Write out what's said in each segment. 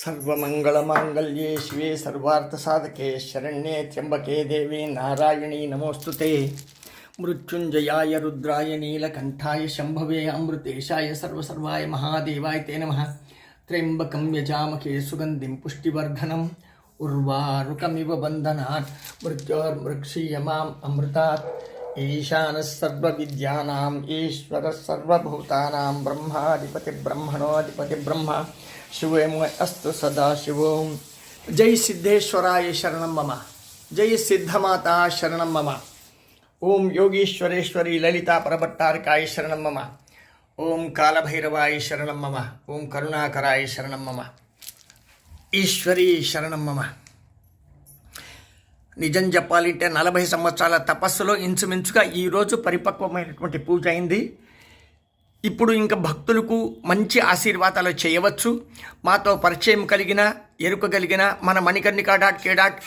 సర్వమంగళమాంగళ్యే శివే సర్వార్థసాధకే శరణ్యే త్ర్యంబకే దేవి నారాయణీ నమోస్తుతే. మృత్యుంజయాయ రుద్రాయ నీలకంఠాయ శంభవే అమృతేశాయ సర్వసర్వాయ మహాదేవాయ తే నమ. త్ర్యంబకం యజామకే సుగంధిం పుష్టివర్ధనం. ఉర్వారుకమివ బంధనాత్ మృత్యోర్మృక్షీయమాం అమృతాత్. ईशानः सर्वविद्यानाम् ईश्वरः सर्वभूतानां ब्रह्माधिपतिब्रह्मणोऽधिपतिब्रह्म शिवेमय अस्तु सदा शिवो। जय सिद्धेश्वराय शरण मम। जय सिद्धमाता शरण मम। ओं योगीश्वरेश्वरी ललिता परभट्टारिकाय शरण मम। ओं कालभैरवाय शरण मम। ॐ करुणाकराय शरण मम। ईश्वरी शरण मम। నిజం చెప్పాలంటే నలభై సంవత్సరాల తపస్సులో ఇంచుమించుగా ఈరోజు పరిపక్వమైనటువంటి పూజ అయింది. ఇప్పుడు ఇంకా భక్తులకు మంచి ఆశీర్వాదాలు చేయవచ్చు. మాతో పరిచయం కలిగిన ఎరుక కలిగిన మన Manikarnika dot K dot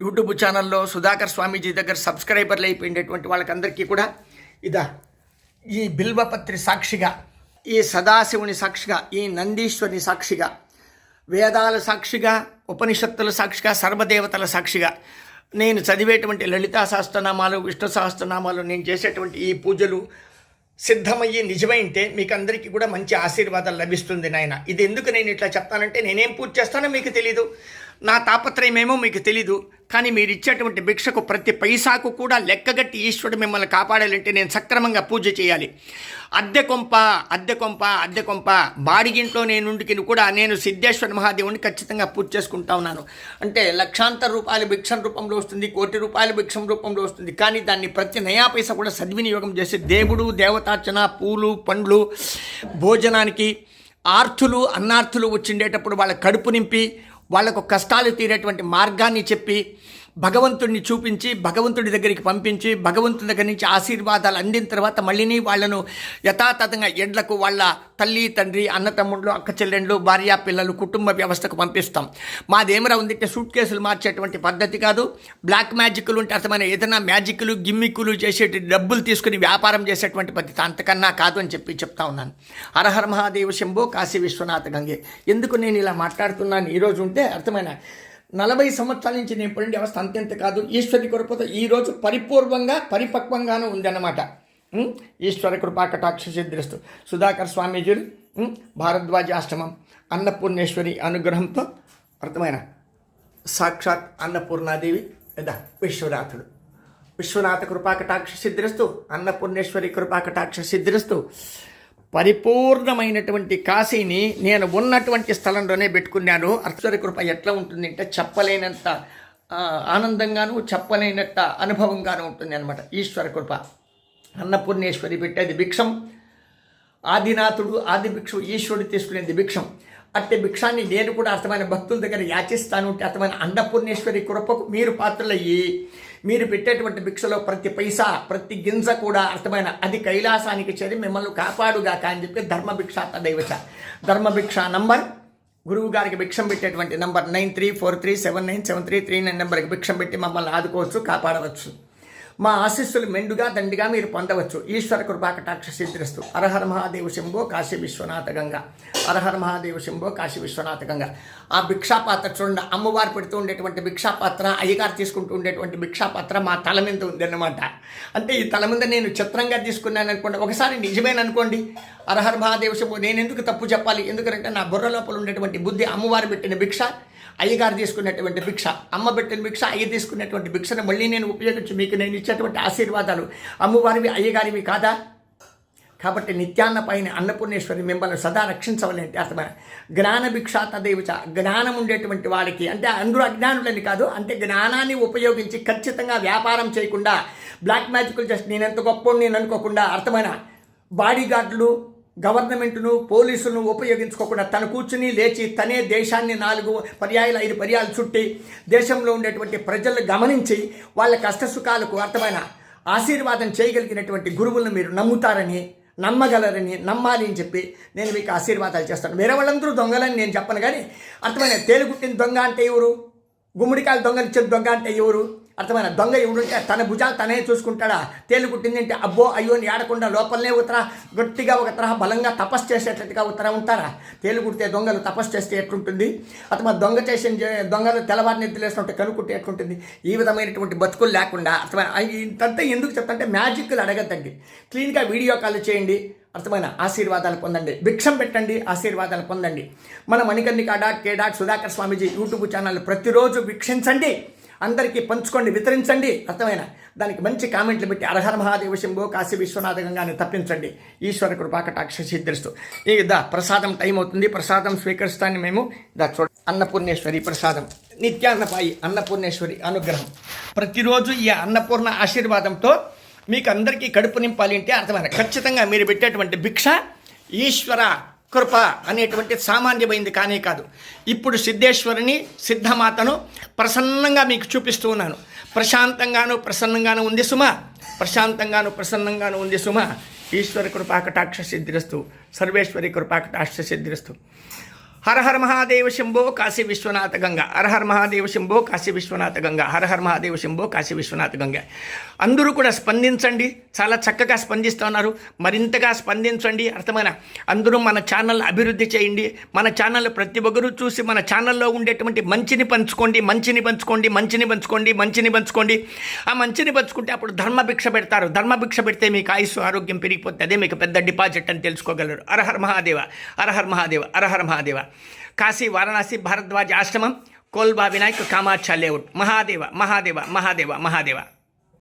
YouTube ఛానల్లో సుధాకర్ స్వామీజీ దగ్గర సబ్స్క్రైబర్లు అయిపోయినటువంటి వాళ్ళకందరికీ కూడా ఇదా ఈ బిల్వపత్రి సాక్షిగా ఈ సదాశివుని సాక్షిగా ఈ నందీశ్వరుని సాక్షిగా వేదాల సాక్షిగా ఉపనిషత్తుల సాక్షిగా సర్వదేవతల సాక్షిగా నేను చదివేటువంటి లలితా సహస్రనామాలు విష్ణు సహస్రనామాలు నేను చేసేటువంటి ఈ పూజలు సిద్ధమయ్యి నిజమైంటే మీకు అందరికీ కూడా మంచి ఆశీర్వాదాలు లభిస్తుంది నాయన. ఇది ఎందుకు నేను ఇట్లా చెప్తానంటే నేనేం పూజ చేస్తానో మీకు తెలీదు. నా తాపత్రయమేమో మీకు తెలీదు కానీ మీరు ఇచ్చేటువంటి భిక్షకు ప్రతి పైసాకు కూడా లెక్కగట్టి ఈశ్వరుడు మిమ్మల్ని కాపాడాలంటే నేను సక్రమంగా పూజ చేయాలి. అద్దె కొంప అద్దె కొంప అద్దె కొంప బాడిగింట్లో నేనుండికి కూడా నేను సిద్ధేశ్వర మహాదేవుని ఖచ్చితంగా పూజ చేసుకుంటా ఉన్నాను. అంటే లక్షాంతర రూపాయల భిక్షం రూపంలో వస్తుంది కోటి రూపాయల భిక్షం రూపంలో వస్తుంది కానీ దాన్ని ప్రతి నయా పైస కూడా సద్వినియోగం చేసి దేవుడు దేవతార్చన పూలు పండ్లు భోజనానికి ఆర్తులు అన్నార్థులు వచ్చిండేటప్పుడు వాళ్ళ కడుపు నింపి వాళ్ళకు కష్టాలు తీరేటువంటి మార్గాన్ని చెప్పి భగవంతుడిని చూపించి భగవంతుడి దగ్గరికి పంపించి భగవంతుడి దగ్గర నుంచి ఆశీర్వాదాలు అందిన తర్వాత మళ్ళీని వాళ్ళను యథాతథంగా ఎండ్లకు వాళ్ళ తల్లి తండ్రి అన్నతమ్ముళ్ళు అక్క చెల్లెండ్లు భార్య పిల్లలు కుటుంబ వ్యవస్థకు పంపిస్తాం. మాదేమరా ఉందంటే సూట్ కేసులు మార్చేటువంటి పద్ధతి కాదు. బ్లాక్ మ్యాజిక్లు ఉంటే అర్థమైన ఏదైనా మ్యాజిక్లు గిమ్మిక్కులు చేసేటి డబ్బులు తీసుకుని వ్యాపారం చేసేటువంటి పద్ధతి అంతకన్నా కాదు అని చెప్పి చెప్తా ఉన్నాను. హరహర మహాదేవ శంభో కాశీ విశ్వనాథ గంగే. ఎందుకు నేను ఇలా మాట్లాడుతున్నాను? ఈరోజు ఉంటే అర్థమైన నలభై సంవత్సరాల నుంచి నేను పడిన వ్యవస్థ అంతెంత కాదు. ఈశ్వరి కృపతో ఈరోజు పరిపూర్వంగా పరిపక్వంగానూ ఉందన్నమాట. ఈశ్వర కృపా కటాక్ష సిద్ధిస్తూ సుధాకర్ స్వామీజీలు భారద్వాజ ఆశ్రమం అన్నపూర్ణేశ్వరి అనుగ్రహంతో అర్థమైన. సాక్షాత్ అన్నపూర్ణాదేవి లేదా విశ్వనాథుడు. విశ్వనాథ కృపాకటాక్ష సిద్ధిస్తూ అన్నపూర్ణేశ్వరి కృపాకటాక్ష సిద్ధిస్తూ పరిపూర్ణమైనటువంటి కాశీని నేను ఉన్నటువంటి స్థలంలోనే పెట్టుకున్నాను. అర్చరి కృప ఎట్లా ఉంటుంది అంటే చెప్పలేనంత ఆనందంగాను చెప్పలేనంత అనుభవంగాను ఉంటుంది అనమాట ఈశ్వర కృప. అన్నపూర్ణేశ్వరి పెట్టేది భిక్షం. ఆదినాథుడు ఆది ఈశ్వరుడు తీసుకునేది భిక్షం. అట్టి భిక్షాన్ని నేను కూడా అర్థమైన భక్తుల దగ్గర యాచిస్తాను. అర్థమైన అన్నపూర్ణేశ్వరి కృపకు మీరు పాత్రలయ్యి మీరు పెట్టేటువంటి భిక్షలో ప్రతి పైసా ప్రతి గింజ కూడా అర్థమైన అది కైలాసానికి చేరి మిమ్మల్ని కాపాడుగాక అని చెప్పి ధర్మభిక్ష తదైవచ ధర్మభిక్ష నంబర్ గురువు గారికి భిక్షం పెట్టేటువంటి number nine three four three seven nine seven three three nine నెంబర్కి భిక్షం పెట్టి మమ్మల్ని ఆదుకోవచ్చు కాపాడవచ్చు. మా ఆశీస్సులు మెండుగా దండిగా మీరు పొందవచ్చు. ఈశ్వర కృపాకటాక్ష సిద్ధిస్తూ అరహర మహాదేవ శంభో కాశీ విశ్వనాథ గంగ. అరహర మహాదేవ శంభో కాశీ విశ్వనాథ గంగ. ఆ భిక్షాపాత్ర చూడండి అమ్మవారు పెడుతూ ఉండేటువంటి భిక్షాపాత్ర అయ్యగారు తీసుకుంటూ ఉండేటువంటి భిక్షాపాత్ర మా తల మీద ఉందన్నమాట. అంటే ఈ తల మీద నేను చిత్రంగా తీసుకున్నాను అనుకోండి ఒకసారి నిజమేననుకోండి అరహర మహాదేవ శంభో నేను ఎందుకు తప్పు చెప్పాలి? ఎందుకంటే నా బుర్ర లోపల ఉండేటువంటి బుద్ధి అమ్మవారు పెట్టిన భిక్ష. అయ్యగారు తీసుకున్నటువంటి భిక్ష అమ్మ పెట్టిన భిక్ష అయ్య తీసుకున్నటువంటి భిక్షను మళ్ళీ నేను ఉపయోగించి మీకు నేను ఇచ్చేటువంటి ఆశీర్వాదాలు. అమ్మవారివి అయ్యగారివి కాదా? కాబట్టి నిత్యాన్న పైన అన్నపూర్ణేశ్వరి మిమ్మల్ని సదా రక్షించవలని అర్థమైన జ్ఞాన భిక్ష తదేవిచ జ్ఞానం ఉండేటువంటి వాడికి అంటే అందరూ అజ్ఞానులని కాదు అంటే జ్ఞానాన్ని ఉపయోగించి ఖచ్చితంగా వ్యాపారం చేయకుండా బ్లాక్ మ్యాజిక్లు జస్ట్ నేను ఎంత గొప్ప నేను అనుకోకుండా అర్థమైన? బాడీగార్డులు గవర్నమెంట్ను పోలీసులను ఉపయోగించుకోకుండా తను కూర్చుని లేచి తనే దేశాన్ని నాలుగు పర్యాయాలు ఐదు పర్యాలు చుట్టి దేశంలో ఉండేటువంటి ప్రజలను గమనించి వాళ్ళ కష్టసుఖాలకు అర్థమైన ఆశీర్వాదం చేయగలిగినటువంటి గురువులను మీరు నమ్ముతారని నమ్మగలరని నమ్మాలి అని చెప్పి నేను మీకు ఆశీర్వాదాలు చేస్తాను. వేరే వాళ్ళందరూ దొంగలని నేను చెప్పను కానీ అర్థమైన తేలుగుట్టిన దొంగ అంటే ఎవరు? గుమ్మడికాయలు దొంగలిచ్చే దొంగ అంటే ఎవరు? అర్థమైన దొంగ ఎవడుంటే తన భుజాలు తనే చూసుకుంటాడా? తేలుకుట్టింది అంటే అబ్బో అయ్యో అని ఆడకుండా లోపలనే ఉత్తర? గట్టిగా ఒక తరహా బలంగా తపస్సు చేసేటట్టుగా ఉత్తర ఉంటారా? తేలు కుడితే దొంగలు తపస్సు చేస్తే ఎట్లుంటుంది? అథవా దొంగ చేసిన దొంగలు తెల్లవారిని నిద్రలేసినట్టు కనుక్కుంటే ఎట్లుంటుంది? ఈ విధమైనటువంటి బతుకులు లేకుండా అర్థమైన ఇంతంతా ఎందుకు చెప్తాంటే మ్యాజిక్లు అడగద్దండి. క్లీన్గా వీడియో కాల్ చేయండి. అర్థమైన ఆశీర్వాదాలు పొందండి. భిక్షం పెట్టండి. ఆశీర్వాదాలు పొందండి. మన Manikarnika dot K dot Sudhakar Swamiji YouTube channel ప్రతిరోజు వీక్షించండి. అందరికీ పంచుకోండి వితరించండి. అర్థమైన? దానికి మంచి కామెంట్లు పెట్టి అరహర మహాదేవ శంభో కాశీ విశ్వనాథ గంగాన్ని తప్పించండి. ఈశ్వర కృపాకటాక్ష సిద్ధిస్తూ. ఈ దా ప్రసాదం టైం అవుతుంది. ప్రసాదం స్వీకరిస్తాన్ని మేము దా చూడ అన్నపూర్ణేశ్వరి ప్రసాదం. నిత్యాన్నపాయి అన్నపూర్ణేశ్వరి అనుగ్రహం. ప్రతిరోజు ఈ అన్నపూర్ణ ఆశీర్వాదంతో మీకు అందరికీ కడుపు నింపాలి అంటే అర్థమైన? ఖచ్చితంగా మీరు పెట్టేటువంటి భిక్ష ఈశ్వర కృప అనేటువంటి సామాన్యమైంది కానే కాదు. ఇప్పుడు సిద్ధేశ్వరిని సిద్ధమాతను ప్రసన్నంగా మీకు చూపిస్తూ ఉన్నాను. ప్రశాంతంగాను ప్రసన్నంగాను ఉంది సుమ. ప్రశాంతంగాను ప్రసన్నంగాను ఉంది సుమ. ఈశ్వర కృపాకటాక్ష సిద్ధిరస్తు. సర్వేశ్వరి కృపాకటాక్ష సిద్ధిరస్తు. హరహర మహాదేవ శంభో కాశీ విశ్వనాథ గంగ. హరహర మహాదేవ శంభో కాశీ విశ్వనాథ గంగ. హరహర మహాదేవ శంభో కాశీ విశ్వనాథ గంగ. అందరూ కూడా స్పందించండి. చాలా చక్కగా స్పందిస్తున్నారు మరింతగా స్పందించండి. అర్థమైన? అందరూ మన ఛానల్ అభివృద్ధి చేయండి. మన ఛానల్ ప్రతి ఒక్కరూ చూసి మన ఛానల్లో ఉండేటువంటి మంచిని పంచుకోండి మంచిని పంచుకోండి మంచిని పంచుకోండి మంచిని పంచుకోండి. ఆ మంచిని పంచుకుంటే అప్పుడు ధర్మభిక్ష పెడతారు. ధర్మభిక్ష పెడితే మీకు ఆయుస్సు ఆరోగ్యం పెరిగిపోతే అదే మీకు పెద్ద డిపాజిట్ అని తెలుసుకోగలరు. అరహర్ మహాదేవ అరహర్ మహాదేవ అరహర్ మహాదేవ. కాశీ వారణాసి భారద్వాజ ఆశ్రమం కోల్బా వినాయక్ కామాక్ష లేఅవుట్. మహాదేవ మహాదేవ మహాదేవ మహాదేవ.